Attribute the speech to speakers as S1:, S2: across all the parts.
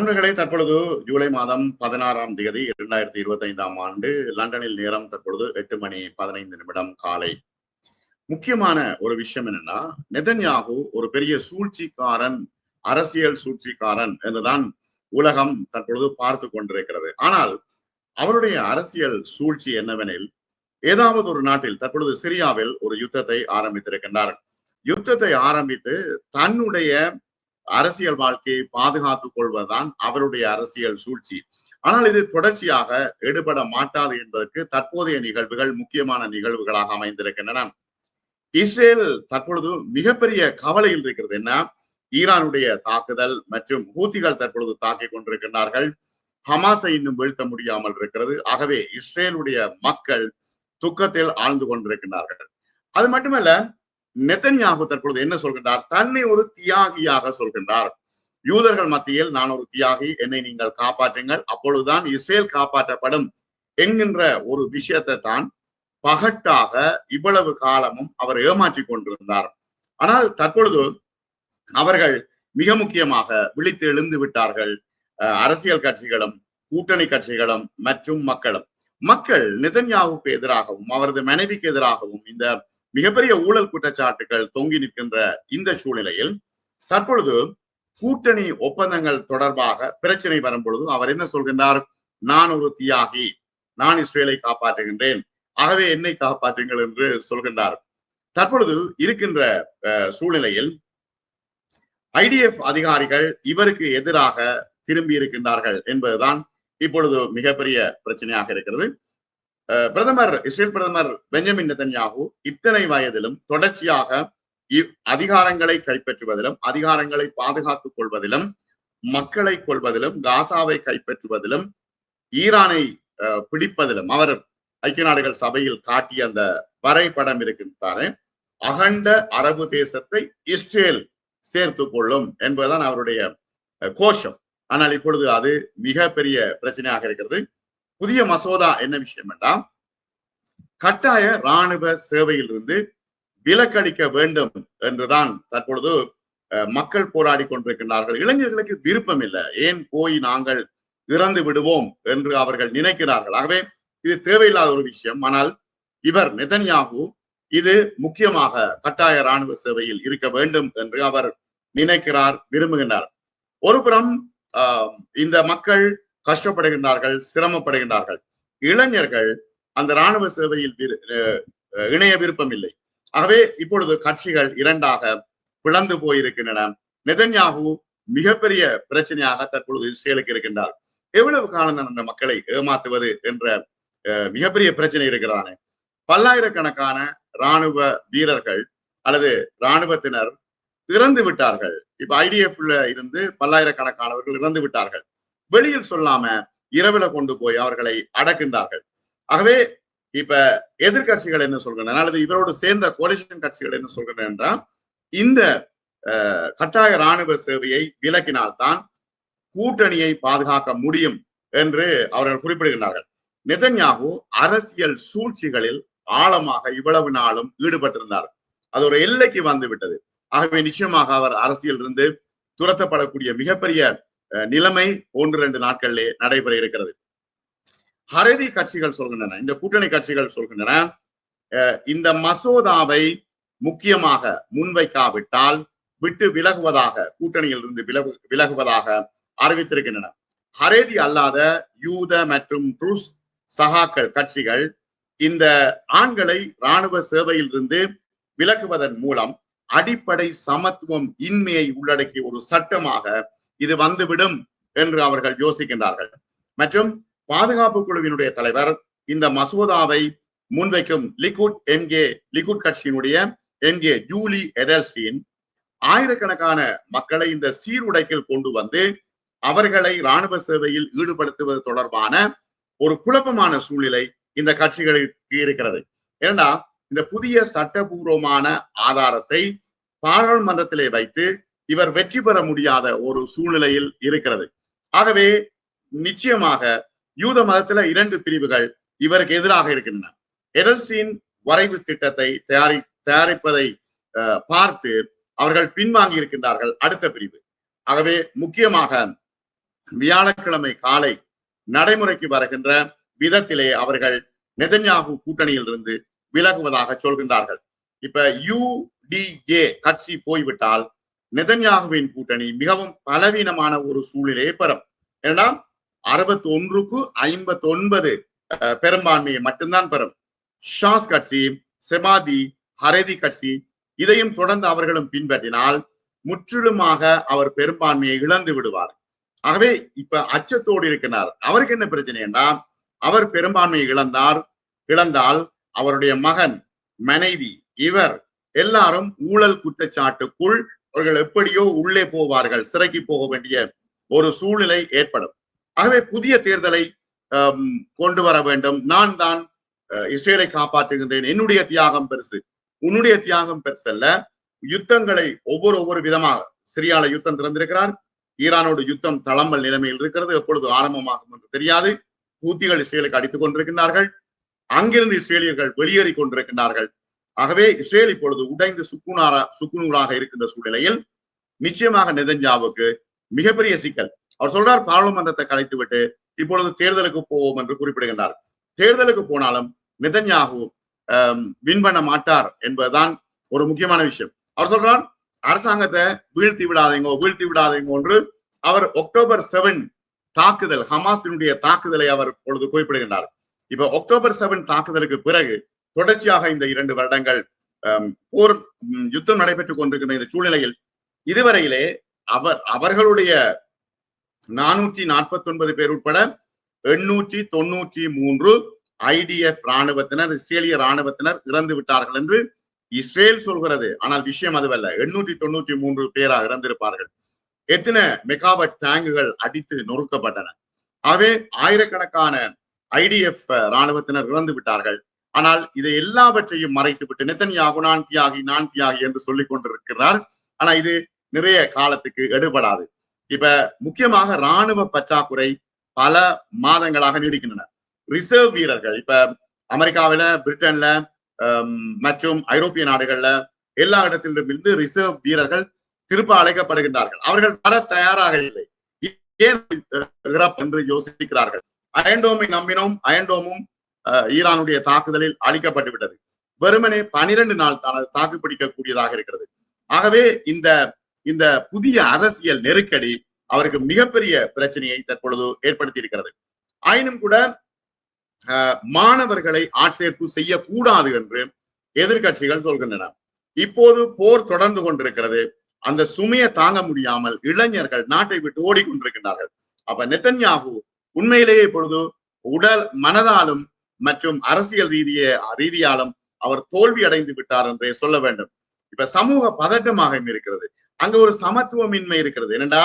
S1: நண்பர்களே தற்பொழுது ஜூலை மாதம் பதினாறாம் தேதி இரண்டாயிரத்தி இருபத்தி ஐந்தாம் ஆண்டு லண்டனில் நேரம் தற்பொழுது எட்டு மணி பதினைந்து நிமிடம் காலை. முக்கியமான ஒரு விஷயம் என்னன்னா நெதன்யாகு ஒரு பெரிய சூழ்ச்சிக்காரன் அரசியல் சூழ்ச்சிக்காரன் என்றுதான் உலகம் தற்பொழுது பார்த்து கொண்டிருக்கிறது. ஆனால் அவருடைய அரசியல் சூழ்ச்சி என்னவெனில் ஏதாவது ஒரு நாட்டில் தற்பொழுது சிரியாவில் ஒரு யுத்தத்தை ஆரம்பித்திருக்கின்றார். யுத்தத்தை ஆரம்பித்து தன்னுடைய அரசியல் வாழ்க்கையை பாதுகாத்துக் கொள்வதுதான் அவருடைய அரசியல் சூழ்ச்சி. ஆனால் இது தொடர்ச்சியாக எடுபட மாட்டாது என்பதற்கு தற்போதைய நிகழ்வுகள் முக்கியமான நிகழ்வுகளாக அமைந்திருக்கின்றன. இஸ்ரேல் தற்பொழுது மிகப்பெரிய கவலையில் இருக்கிறது. என்ன? ஈரானுடைய தாக்குதல் மற்றும் ஹூத்திகள் தற்பொழுது தாக்கிக் கொண்டிருக்கின்றார்கள். ஹமாஸை இன்னும் வீழ்த்த முடியாமல் இருக்கிறது. ஆகவே இஸ்ரேலுடைய மக்கள் துக்கத்தில் ஆழ்ந்து கொண்டிருக்கின்றார்கள். அது மட்டுமல்ல நெத்தன்யாகு தற்பொழுது என்ன சொல்கின்றார்? தன்னை ஒரு தியாகியாக சொல்கின்றார். யூதர்கள் மத்தியில் நான் ஒரு தியாகி என்னை நீங்கள் காப்பாற்றுங்கள். அப்பொழுதுதான் இஸ்ரேல் காப்பாற்றப்படும் என்கின்ற ஒரு விஷயத்தை தான் பகட்டாக இவ்வளவு காலமும் அவர் ஏமாற்றி கொண்டிருந்தார். ஆனால் தற்பொழுது அவர்கள் மிக முக்கியமாக விழித்து எழுந்து விட்டார்கள். அரசியல் கட்சிகளும் கூட்டணி கட்சிகளும் மற்றும் மக்களும். மக்கள் நிதன்யாவுக்கு எதிராகவும் அவரது மனைவிக்கு எதிராகவும் இந்த மிகப்பெரிய ஊழல் குற்றச்சாட்டுகள் தொங்கி நிற்கின்ற இந்த சூழ்நிலையில் தற்பொழுது கூட்டணி ஒப்பந்தங்கள் தொடர்பாக பிரச்சனை வரும் பொழுது அவர் என்ன சொல்கின்றார்? நான் ஒரு தியாகி நான் இஸ்ரேலை காப்பாற்றுகின்றேன். ஆகவே என்னை காப்பாற்றுங்கள் என்று சொல்கின்றார். தற்பொழுது இருக்கின்ற சூழ்நிலையில் ஐடிஎஃப் அதிகாரிகள் இவருக்கு எதிராக திரும்பி இருக்கின்றார்கள் என்பதுதான் இப்பொழுது மிகப்பெரிய பிரச்சனையாக இருக்கிறது. பிரதமர் இஸ்ரேல் பிரதமர் பெஞ்சமின் நெதன்யாகு இத்தனை வயதிலும் தொடர்ச்சியாக அதிகாரங்களை கைப்பற்றுவதிலும் அதிகாரங்களை பாதுகாத்துக் கொள்வதிலும் மக்களை கொள்வதிலும் காசாவை கைப்பற்றுவதிலும் ஈரானை பிடிப்பதிலும் அவர் ஐக்கிய நாடுகள் சபையில் காட்டிய அந்த வரைபடம் இருக்கின்றாரே அகண்ட அரபு தேசத்தை இஸ்ரேல் சேர்த்து கொள்ளும் என்பதுதான் அவருடைய கோஷம். ஆனால் இப்பொழுது அது மிகப்பெரிய பிரச்சனையாக இருக்கிறது. புதிய மசோதா என்ன விஷயம் என்றால் கட்டாய ராணுவ சேவையிலிருந்து விலக்களிக்க வேண்டும் என்றுதான் தற்பொழுது மக்கள் போராடி கொண்டிருக்கின்றார்கள். இளைஞர்களுக்கு விருப்பம் இல்லை. ஏன் போய் நாங்கள் இறந்து விடுவோம் என்று அவர்கள் நினைக்கிறார்கள். ஆகவே இது தேவையில்லாத ஒரு விஷயம். ஆனால் இவர் நெதன்யாகு இது முக்கியமாக கட்டாய ராணுவ சேவையில் இருக்க வேண்டும் என்று அவர் நினைக்கிறார் விரும்புகின்றார். ஒருபுறம் இந்த மக்கள் கஷ்டப்படுகின்றார்கள் சிரமப்படுகின்றார்கள். இளைஞர்கள் அந்த இராணுவ சேவையில் இணைய விருப்பம் இல்லை. ஆகவே இப்பொழுது கட்சிகள் இரண்டாக பிளந்து போயிருக்கின்றன. நெதன்யாகு மிகப்பெரிய பிரச்சனையாக தற்பொழுது இஸ்ரேலுக்கு இருக்கின்றார். எவ்வளவு காலம் தான் அந்த மக்களை ஏமாத்துவது என்ற மிகப்பெரிய பிரச்சனை இருக்கிறானே. பல்லாயிரக்கணக்கான இராணுவ வீரர்கள் அல்லது இராணுவத்தினர் இறந்து விட்டார்கள். இப்ப ஐடிஎஃப்ல இருந்து பல்லாயிரக்கணக்கானவர்கள் இறந்து விட்டார்கள். வெளியில் சொல்லாம இரவுல கொண்டு போய் அவர்களை அடக்கின்றார்கள் ஆகவே இப்ப எதிர்கட்சிகள் என்ன சொல்கின்றன? அல்லது இவரோடு சேர்ந்த கோலிஷன் கட்சிகள் என்ன சொல்கின்றன என்றால் இந்த கட்டாய ராணுவ சேவையை விலக்கினால்தான் கூட்டணியை பாதுகாக்க முடியும் என்று அவர்கள் குறிப்பிடுகின்றார்கள். நெதன்யாகு அரசியல் சூழ்ச்சிகளில் ஆழமாக இவ்வளவு நாளும் ஈடுபட்டிருந்தார். அது ஒரு எல்லைக்கு வந்து விட்டது. ஆகவே நிச்சயமாக அவர் அரசியல் இருந்து துரத்தப்படக்கூடிய மிகப்பெரிய நிலைமை ஒன்று ரெண்டு நாட்களிலே நடைபெற இருக்கிறது. ஹரதி கட்சிகள் சொல்கின்றன இந்த கூட்டணி கட்சிகள் சொல்கின்றன இந்த மசோதாவை முக்கியமாக முன்வைக்காவிட்டால் விட்டு விலகுவதாக கூட்டணியில் இருந்து விலகு விலகுவதாக அறிவித்திருக்கின்றன. ஹரேதி அல்லாத யூத மற்றும் ட்ரூஸ் சகாக்கள் கட்சிகள் இந்த ஆண்களை இராணுவ சேவையில் இருந்து விலக்குவதன் மூலம் அடிப்படை சமத்துவம் இன்மையை உள்ளடக்கிய ஒரு சட்டமாக இது வந்துவிடும் என்று அவர்கள் யோசிக்கின்றார்கள். மற்றும் பாதுகாப்பு குழுவினுடைய தலைவர் இந்த மசோதாவை முன்வைக்கும் லிகுட் எம்கே லிகுட் கட்சியினுடைய எம்கே ஜூலி எடல்சின் ஆயிரக்கணக்கான மக்களை இந்த சீருடைக்கில் கொண்டு வந்து அவர்களை இராணுவ சேவையில் ஈடுபடுத்துவது தொடர்பான ஒரு குழப்பமான சூழ்நிலை இந்த கட்சிகளுக்கு இருக்கிறது. ஏன்னா இந்த புதிய சட்டபூர்வமான ஆதாரத்தை பாராளுமன்றத்திலே வைத்து இவர் வெற்றி பெற முடியாத ஒரு சூழ்நிலையில் இருக்கிறது. ஆகவே நிச்சயமாக யூத மதத்துல இரண்டு பிரிவுகள் இவருக்கு எதிராக இருக்கின்றன. எடல்சின் வரைவு திட்டத்தை தயாரி தயாரிப்பதை பார்த்து அவர்கள் பின்வாங்கி இருக்கின்றார்கள் அடுத்த பிரிவு. ஆகவே முக்கியமாக வியாழக்கிழமை காலை நடைமுறைக்கு வருகின்ற விதத்திலே அவர்கள் நெதன்யாகு கூட்டணியில் இருந்து விலகுவதாக சொல்கின்றார்கள். இப்ப யூடிஏ கட்சி போய்விட்டால் நெதன்யாகுவின் கூட்டணி மிகவும் பலவீனமான ஒரு சூழ்நிலையை பெறும். ஏன்னா அறுபத்தி ஒன்றுக்கு ஐம்பத்தி ஒன்பது பெரும்பான்மையை மட்டும்தான் பெறும். ஷாஸ் கட்சி செமாதி ஹரதி கட்சி இதையும் தொடர்ந்து அவர்களும் பின்பற்றினால் முற்றிலுமாக அவர் பெரும்பான்மையை இழந்து விடுவார். ஆகவே இப்ப அச்சத்தோடு இருக்கிறார். அவருக்கு என்ன பிரச்சனை என்றால் அவர் பெரும்பான்மையை இழந்தார் இழந்தால் அவருடைய மகன் மனைவி இவர் எல்லாரும் ஊழல் குற்றச்சாட்டுக்குள் அவர்கள் எப்படியோ உள்ளே போவார்கள் சிறைக்கு போக வேண்டிய ஒரு சூழ்நிலை ஏற்படும். ஆகவே புதிய தேர்தலை கொண்டு வர வேண்டும். நான் தான் இஸ்ரேலை காப்பாற்றுகின்றேன். என்னுடைய தியாகம் பெருசு. உன்னுடைய தியாகம் பெருசல்ல யுத்தங்களை ஒவ்வொரு ஒவ்வொரு விதமாக சிரியால யுத்தம் திறந்திருக்கிறார். ஈரானோடு யுத்தம் தளம்பல் நிலைமையில் இருக்கிறது. எப்பொழுது ஆரம்பமாகும் என்று தெரியாது. ஹூத்திகள் இஸ்ரேலுக்கு அடித்துக் கொண்டிருக்கின்றார்கள். அங்கிருந்து இஸ்ரேலியர்கள் வெளியேறி கொண்டிருக்கின்றார்கள். ஆகவே இஸ்ரேல் இப்பொழுது உடைந்து சுக்குனாரா சுக்குநூறாக இருக்கின்ற சூழ்நிலையில் நிச்சயமாக நெதஞ்சாவுக்கு மிகப்பெரிய சிக்கல். அவர் சொல்றார் பாராளுமன்றத்தை கலைத்து விட்டு இப்பொழுது தேர்தலுக்கு போவோம் என்று குறிப்பிடுகின்றார். தேர்தலுக்கு போனாலும் நிதன்யாகு வின் பண்ண மாட்டார் என்பதுதான் ஒரு முக்கியமான விஷயம். அவர் சொல்றார் அரசாங்கத்தை வீழ்த்தி விடாதீங்கோ வீழ்த்தி விடாதீங்கோ என்று அவர் அக்டோபர் செவன் தாக்குதல் ஹமாஸினுடைய தாக்குதலை அவர் பொழுது குறிப்பிடுகின்றார். இப்ப அக்டோபர் செவன் தாக்குதலுக்கு பிறகு தொடர்ச்சியாக இந்த இரண்டு வருடங்கள் போர் யுத்தம் நடைபெற்றுக் கொண்டிருக்கின்ற இந்த சூழ்நிலையில் இதுவரையிலே அவர் அவர்களுடைய நானூற்றி நாற்பத்தி ஒன்பது பேர் உட்பட எண்ணூற்றி தொண்ணூற்றி மூன்று ஐடிஎஃப் ராணுவத்தினர் இஸ்ரேலிய ராணுவத்தினர் இறந்து விட்டார்கள் என்று இஸ்ரேல் சொல்கிறது. ஆனால் விஷயம் அதுவல்ல. எண்ணூற்றி தொண்ணூற்றி மூன்று பேரா இறந்திருப்பார்கள். எத்தனை மெகாவட் டேங்குகள் அடித்து நொறுக்கப்பட்டன. ஆகவே ஆயிரக்கணக்கான ஐடிஎஃப் ராணுவத்தினர் இறந்து விட்டார்கள். ஆனால் இதை எல்லாவற்றையும் மறைத்து விட்டு நெத்தன்யாகு நான் தியாகி நான் தியாகி என்று சொல்லிக் கொண்டிருக்கிறார். ஆனா இது நிறைய காலத்துக்கு எடுபடாது. இப்ப முக்கியமாக ராணுவ பற்றாக்குறை பல மாதங்களாக நீடிக்கின்றன. ரிசர்வ் வீரர்கள் இப்ப அமெரிக்காவில பிரிட்டன்ல மற்றும் ஐரோப்பிய நாடுகள்ல எல்லா இடத்திலும் இருந்து ரிசர்வ் வீரர்கள் திருப்ப அழைக்கப்படுகின்றார்கள். அவர்கள் வர தயாராக இல்லை. ஏன் என்று யோசிக்கிறார்கள். அயன்டோமை நம்பினோம் அயன்டோமும் ஈரானுடைய தாக்குதலில் அழிக்கப்பட்டு விட்டது. வெறுமனே பனிரெண்டு நாள் தாக்கு பிடிக்கக்கூடியதாக இருக்கிறது. ஆகவே இந்த இந்த புதிய அரசியல் நெருக்கடி அவருக்கு மிகப்பெரிய பிரச்சனையை தற்பொழுது ஏற்படுத்தி இருக்கிறது. ஆயினும் கூட மாணவர்களை ஆட்சேர்ப்பு செய்யக்கூடாது என்று எதிர்கட்சிகள் சொல்கின்றன. இப்போது போர் தொடர்ந்து கொண்டிருக்கிறது. அந்த சுமையை தாங்க முடியாமல் இளைஞர்கள் நாட்டை விட்டு ஓடிக்கொண்டிருக்கின்றார்கள். அப்ப நெத்தன்யாகு உண்மையிலேயே இப்பொழுது உடல் மனதாலும் மற்றும் அரசியல் ரீதிய ரீதியாலும் அவர் தோல்வி அடைந்து விட்டார் என்றே சொல்ல வேண்டும். இப்ப சமூக பதட்டமாக இருக்கிறது. அங்க ஒரு சமத்துவமின்மை இருக்கிறது. என்னடா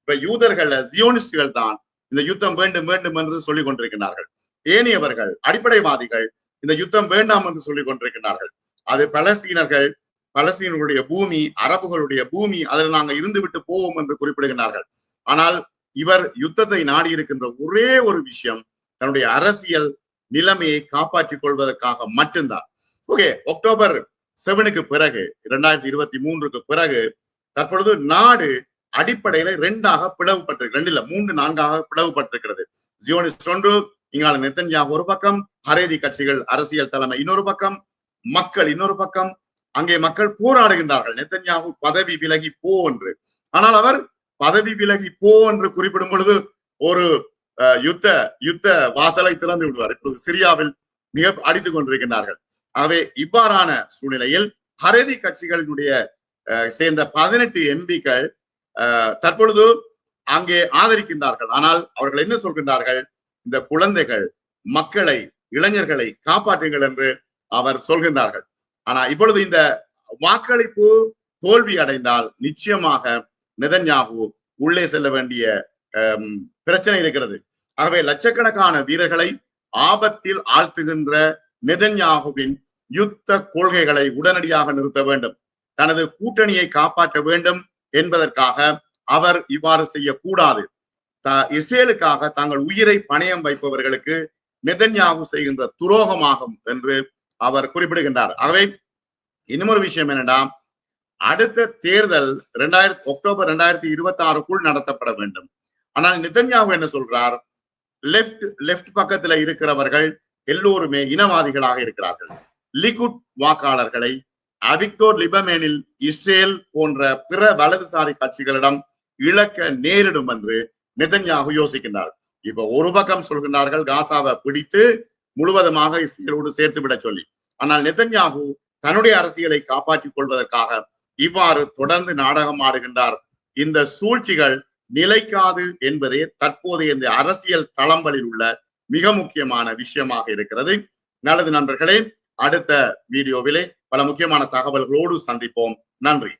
S1: இப்ப யூதர்கள் ஜியோனிஸ்டுகள் தான் இந்த யுத்தம் வேண்டும் வேண்டும் என்று சொல்லிக் கொண்டிருக்கிறார்கள். ஏனியவர்கள் அடிப்படைவாதிகள் இந்த யுத்தம் வேண்டாம் என்று சொல்லிக் கொண்டிருக்கிறார்கள். அது பலஸ்தீனர்கள் பலஸ்தீனர்களுடைய பூமி அரபுகளுடைய பூமி அதில் நாங்கள் இருந்து விட்டு போவோம் என்று குறிப்பிடுகிறார்கள். ஆனால் இவர் யுத்தத்தை நாடி இருக்கின்ற ஒரே ஒரு விஷயம் தன்னுடைய அரசியல் நிலைமையை காப்பாற்றிக் கொள்வதற்காக மட்டும்தான் ஓகே அக்டோபர் செவனுக்கு பிறகு இரண்டாயிரத்தி இருபத்தி மூன்றுக்கு பிறகு தற்பொழுது நாடு அடிப்படையில ரெண்டாக பிளவுபட்டிருக்கு ரெண்டு இல்ல மூன்று நான்காக பிளவுபட்டிருக்கிறது. ஜியோனிஸ்ட் ஒன்று இங்கால நெத்தன்யா ஒரு பக்கம் ஹரேதி கட்சிகள் அரசியல் தலைமை இன்னொரு பக்கம் மக்கள் இன்னொரு பக்கம் அங்கே மக்கள் போராடுகின்றார்கள். நெத்தன்யாகு பதவி விலகி போ என்று. ஆனால் அவர் பதவி விலகி போ என்று குறிப்பிடும் பொழுது ஒரு யுத்த யுத்த வாசலை திறந்து விடுவார். இப்போது சிரியாவில் மிக அடித்துக் கொண்டிருக்கின்றார்கள். ஆகவே இவ்வாறான சூழ்நிலையில் ஹரதி கட்சிகளினுடைய சேர்ந்த பதினெட்டு எம்பிக்கள் தற்பொழுது அங்கே ஆதரிக்கின்றார்கள். ஆனால் அவர்கள் என்ன சொல்கின்றார்கள்? இந்த குழந்தைகள் மக்களை இளைஞர்களை காப்பாற்றுங்கள் என்று அவர் சொல்கின்றார்கள். ஆனா இப்பொழுது இந்த வாக்களிப்பு தோல்வி அடைந்தால் நிச்சயமாக நிதன்யாகு உள்ளே செல்ல வேண்டிய பிரச்சனை இருக்கிறது. ஆகவே லட்சக்கணக்கான வீரர்களை ஆபத்தில் ஆழ்த்துகின்ற நெதன்யாகுவின் யுத்த கொள்கைகளை உடனடியாக நிறுத்த வேண்டும். தனது கூட்டணியை காப்பாற்ற வேண்டும் என்பதற்காக அவர் இவ்வாறு செய்யக்கூடாது. இஸ்ரேலுக்காக தாங்கள் உயிரை பணயம் வைப்பவர்களுக்கு நெதன்யாகு செய்கின்ற துரோகமாகும் என்று அவர் குறிப்பிடுகின்றார். ஆகவே இன்னொரு விஷயம் என்னடா அடுத்த தேர்தல் இரண்டாயிரத்தி அக்டோபர் இரண்டாயிரத்தி இருபத்தி ஆறுக்குள் நடத்தப்பட வேண்டும். ஆனால் நிதன்யாவு என்ன சொல்றார்? லெப்ட் லெப்ட் பக்கத்துல இருக்கிறவர்கள் எல்லோருமே இனவாதிகளாக இருக்கிறார்கள். லிகுட் வாக்காளர்களை அவிக்டோர் லிபமேனில் இஸ்ரேல் போன்ற பிற வலதுசாரி கட்சிகளிடம் இழக்க நேரிடும் என்று நிதன்யாகு யோசிக்கின்றார். இப்ப ஒரு பக்கம் சொல்கின்றார்கள் காசாவை பிடித்து முழுவதுமாக இஸ்ரேலோடு சேர்த்து விட சொல்லி. ஆனால் நிதன்யாகு தன்னுடைய அரசியலை காப்பாற்றிக் கொள்வதற்காக இவ்வாறு தொடர்ந்து நாடகம் ஆடுகின்றார். இந்த சூழ்ச்சிகள் நிலைக்காது என்பதே தற்போதைய இந்த அரசியல் தளம்பலில் உள்ள மிக முக்கியமான விஷயமாக இருக்கிறது. நல்லது நண்பர்களே அடுத்த வீடியோவிலே பல முக்கியமான தகவல்களோடு சந்திப்போம். நன்றி.